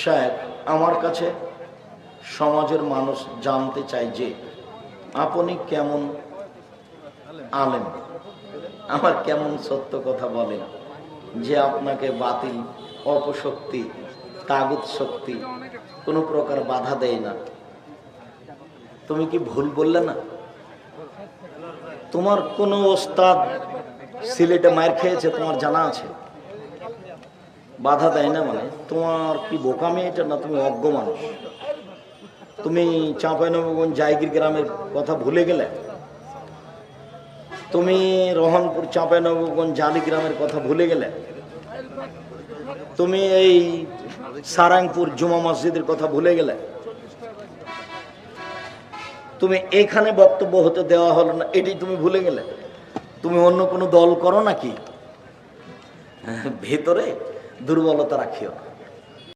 সাহেব, আমার কাছে সমাজের মানুষ জানতে চায় যে আপনি কেমন আলেম। আমার কেমন সত্য কথা বলেন যে আপনাকে বাতিল, অপশক্তি, তাগুত শক্তি কোনো প্রকার বাধা দেয় না। তুমি কি ভুল বললে না? তোমার কোনো ওস্তাদ সিলেটে মায়ের খেয়েছে, তোমার জানা আছে? বাধা দেয় না মানে তোমার কি বোকামি এটা না তুমি অজ্ঞ মানুষ? তুমি চাঁপাইনবগঞ্জ জায়গির গ্রামের কথা ভুলে গেলে? তুমি রোহনপুর চাঁপাইনবগঞ্জ জালি গ্রামের কথা ভুলে গেলে? তুমি এই সারাংপুর জুমা মসজিদের কথা ভুলে গেলে? তুমি এখানে বক্তব্য হতে দেওয়া হলো না এটি তুমি ভুলে গেলে? তুমি অন্য কোনো দল করো নাকি? ভেতরে? দুর্বলতা রাখিও না।